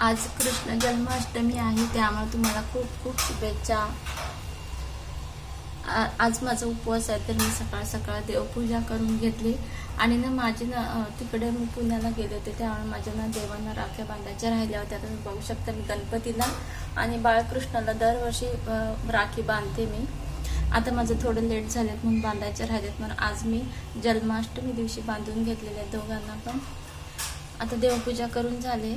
आज कृष्ण जन्माष्टमी आहे त्यामुळे तुम्हाला खूप खूप शुभेच्छा. आज माझा उपवास आहे तर मी सकाळ सकाळ देवपूजा करून घेतली. आणि ना माझी ना तिकडे मी पुण्याला गेले होते त्यामुळे माझ्या ना देवांना राख्या बांधायच्या राहिल्या होत्या. तर बघू शकता मी गणपतीला आणि बाळकृष्णाला दरवर्षी राखी बांधते मी. आता माझं थोडं लेट झालेत म्हणून बांधायचे राहिलेत म्हणून आज मी जन्माष्टमी दिवशी बांधून घेतलेले दोघांना पण. आता देवपूजा करून झाले.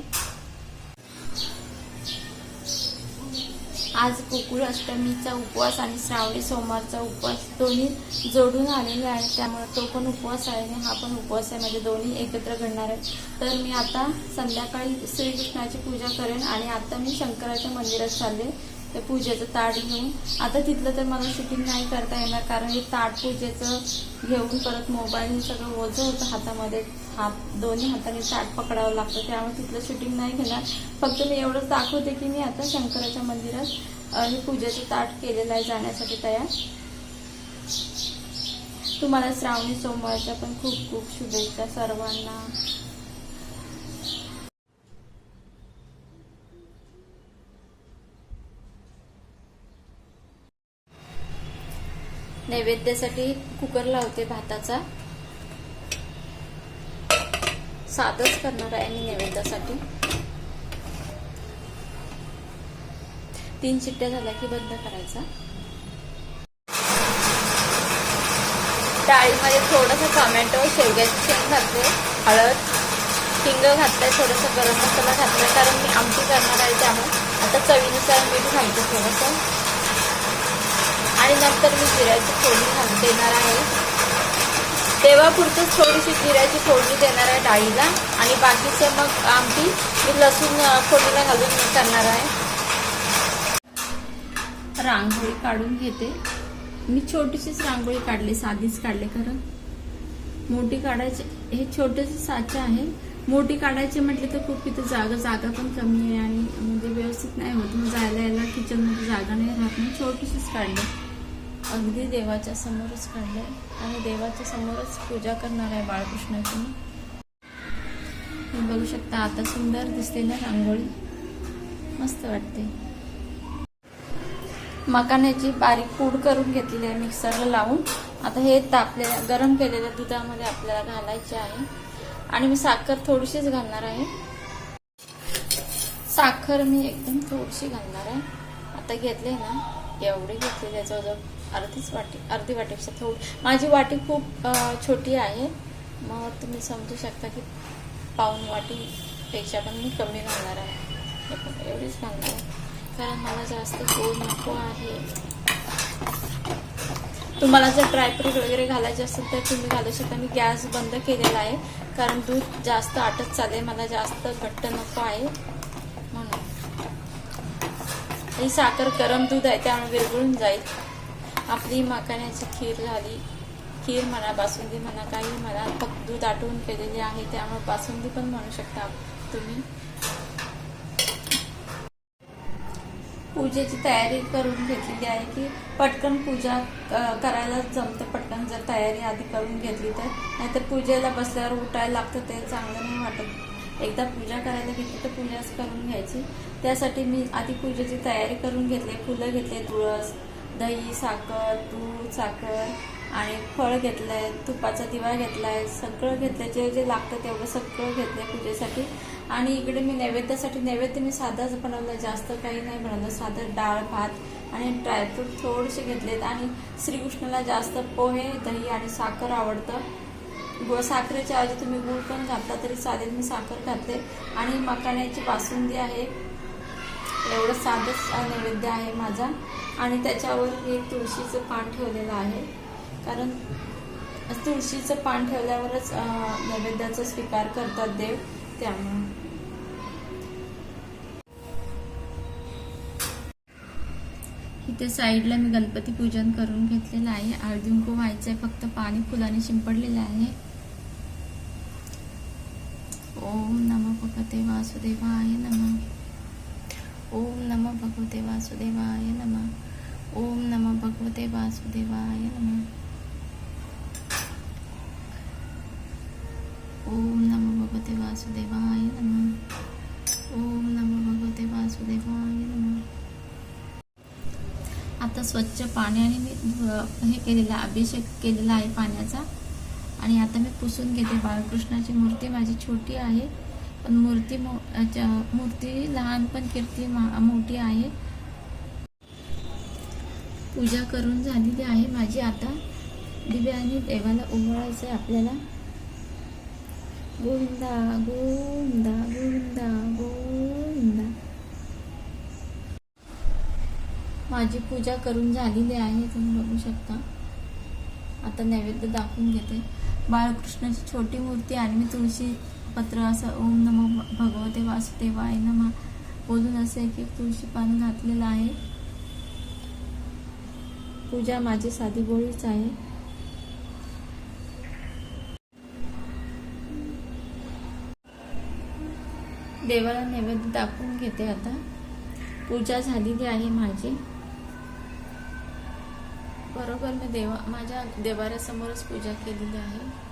आज गोकुळ अष्टमीचा उपवास आणि श्रावणी सोमवारचा उपवास दोन्ही जोडून आलेले आहेत. त्यामुळे तो पण उपवास आहे आणि हा पण उपवास आहे. म्हणजे दोन्ही एकत्र घडणार आहे तर मी आता संध्याकाळी श्रीकृष्णाची पूजा करेन आणि आता मी शंकराच्या मंदिरात चालले. ते पूजेचं ताट घेऊन. आता तिथलं तर मला शूटिंग नाही करता येणार कारण हे ताट पूजेचं घेऊन परत मोबाईल सगळं ओझं होतं हातामध्ये. हात दोन्ही हाताने ताट पकडावं लागतं. त्यामुळे तिथलं शूटिंग नाही घेणार. फक्त मी एवढंच दाखवते की मी आता शंकराच्या मंदिरात हे पूजेचं ताट केलेलं आहे जाण्यासाठी तयार. तुम्हाला श्रावणी सोमवारच्या पण खूप खूप शुभेच्छा सर्वांना. नैवेद्यासाठी कुकर लावते भाताचा. साधच करणार आहे मी नैवेद्यासाठी. तीन चिट्ट्या झाल्या की बंद करायचा. डाळीमध्ये थोडंसं टोमॅटो शेवग्याची शेंग घातले हळद हिंग घातलंय थोडंसं गरम मसाला घातलाय कारण मी आमटी करणार आहे त्यामुळे. आता चवीनुसार मीठ घालते थोडंसं. आणि नंतर मी जिऱ्याची फोडणी घाल देणार आहे. तेव्हापुरतंच थोडीशी जिऱ्याची फोडणी देणार आहे डाळीला. आणि बाकीचं मग आमटी मी लसूण फोडणीला घालून करणार आहे. रांगोळी काढून घेते. मी छोटीशीच रांगोळी काढली साधीच काढली खरं. मोठी काढायची हे छोटेसे साचे आहे. मोठी काढायची म्हटली तर खूप इथं जागा जागा पण कमी आहे आणि म्हणजे व्यवस्थित नाही होत. मग जायला यायला किचनमध्ये जागा नाही राहत. मी छोटीशीच काढली. अगदी देवाच्या समोरच काढलंय आणि देवाच्या समोरच पूजा करणार आहे बाळकृष्णाची तुम्ही. बघू शकता आता सुंदर दिसते ना रांगोळी. मस्त वाटते. मकाण्याची बारीक पूड करून घेतलेली आहे मिक्सरला लावून. आता हे तापलेल्या गरम केलेल्या दुधामध्ये आपल्याला घालायचे आहे. आणि मी साखर थोडीशीच घालणार आहे. साखर मी एकदम थोडीशी घालणार आहे. आता घेतले ना एवढी घेतली त्याजवळ अर्धीच वाटी अर्धी वाटीपेक्षा थोडी हो, माझी वाटी खूप छोटी आहे. मग तुम्ही समजू शकता की पाऊन वाटीपेक्षा पण मी कमी घालणार आहे. एवढीच घालणार आहे. कारण मला जास्त गोड नको आहे. तुम्हाला जर ड्रायफ्रूट वगैरे घालायचे असेल तर तुम्ही घालू शकता. मी गॅस बंद केलेला आहे. कारण दूध जास्त आटत चालले मला जास्त घट्ट नको आहे. म्हणून. ही साखर गरम दूध आहे त्यामुळे विरघळून जाईल. आपली मखाण्याची खीर झाली. खीर म्हणा बासुंदी म्हणा काही म्हणा फक्त दूध आटवून केलेली आहे त्यामुळे बासुंदी पण म्हणू शकता तुम्ही. पूजेची तयारी करून घेतलेली आहे की पटकन पूजा करायला जमतं पटकन जर तयारी आधी करून घेतली तर. नाहीतर पूजेला बसल्यावर उठायला लागतं ते चांगलं नाही वाटत. एकदा पूजा करायला घेतली तर पूजाच करून घ्यायची. त्यासाठी मी आधी पूजेची तयारी करून घेतली फुलं घेतले तुळस दही साखर दूध साखर आणि फळ घेतलंय तुपाचा दिवा घेतलाय सगळं घेतलंय जे जे लागतं तेवढं सगळं घेतलंय पूजेसाठी. आणि इकडे मी नैवेद्यासाठी नैवेद्य मी साधाच बनवलं जास्त काही नाही बनवलं. साधं डाळ भात आणि ड्रायफ्रूट थोडेसे घेतलेत. आणि श्रीकृष्णाला जास्त पोहे दही आणि साखर आवडतं. गो साखरेच्या ऐवजी तुम्ही गुळ पण घातला तरी चालेल. मी साखर घातले. आणि मकाण्याची बासुंदी आहे. एवढं साधंच नैवेद्य आहे माझा. आणि त्याच्यावर हे तुळशीचं पान ठेवलेलं आहे. कारण तुळशीचं पान ठेवल्यावरच नैवेद्याचा स्वीकार करतात देव त्यामुळे. इथे साईडला मी गणपती पूजन करून घेतलेलं आहे. हळदी व्हायचं आहे फक्त पाणी फुलाने शिंपडलेलं आहे. ओम नम पकते वासुदेवा आहे नम. ओम नम भगवते वासुदेवाय नम। ओम नम भगवते वासुदेवाय नम। ओम नम भगवते वासुदेवाय नम। ओम नम भगवते वासुदेवाय नम। आता स्वच्छ पाण्याने मी हे केलेला अभिषेक केलेला आहे पाण्याचा. आणि आता मी पुसून घेते बाळकृष्णाची मूर्ती. माझी छोटी आहे. पण मूर्ती मो मूर्ती लहान पण कीर्ती मोठी आहे. पूजा करून झालेली आहे माझी. आता दिव्याने देवाला ओवाळायचं आहे आपल्याला. गोविंदा गोविंदा गोविंदा गोविंदा. माझी पूजा करून झालेली आहे तुम्ही बघू शकता. आता नैवेद्य दाखवून घेते. बाळकृष्णाची छोटी मूर्ती आणि मी तुळशी पत्र असं ओम नमो भगवते वासुदेवाय नमा. बोलून असं एक एक तुळशी पान घातलेलं आहे. पूजा माझी साधी बोळीच आहे. देवाला नैवेद्य दाखवून घेते आता. पूजा झालेली आहे माझी. बरोबर मी देवा माझ्या देवाऱ्यासमोरच पूजा केलेली आहे.